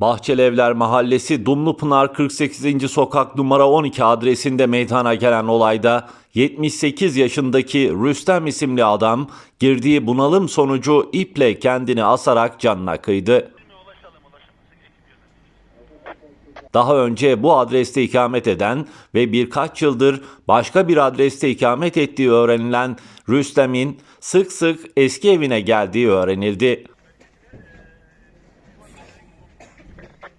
Bahçelievler Mahallesi Dumlupınar 48. Sokak numara 12 adresinde meydana gelen olayda 78 yaşındaki Rüstem isimli adam girdiği bunalım sonucu iple kendini asarak canına kıydı. Daha önce bu adreste ikamet eden ve birkaç yıldır başka bir adreste ikamet ettiği öğrenilen Rüstem'in sık sık eski evine geldiği öğrenildi.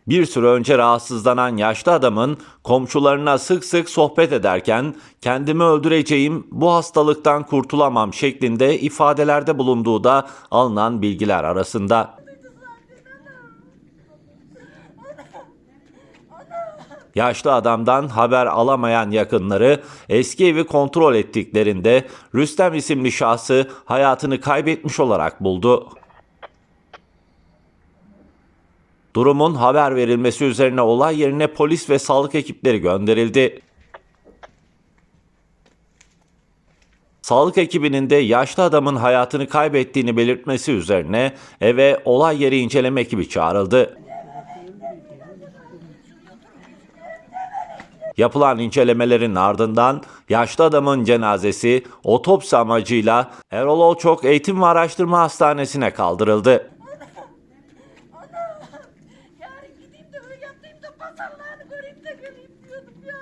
Bir süre önce rahatsızlanan yaşlı adamın komşularına sık sık sohbet ederken kendimi öldüreceğim, bu hastalıktan kurtulamam şeklinde ifadelerde bulunduğu da alınan bilgiler arasında. Yaşlı adamdan haber alamayan yakınları eski evi kontrol ettiklerinde Rüstem isimli şahsı hayatını kaybetmiş olarak buldu. Durumun haber verilmesi üzerine olay yerine polis ve sağlık ekipleri gönderildi. Sağlık ekibinin de yaşlı adamın hayatını kaybettiğini belirtmesi üzerine eve olay yeri inceleme ekibi çağrıldı. Yapılan incelemelerin ardından yaşlı adamın cenazesi otopsi amacıyla Erol Olçok Eğitim ve Araştırma Hastanesi'ne kaldırıldı. Vatanlarını göreyim de göreyim diyordum ya.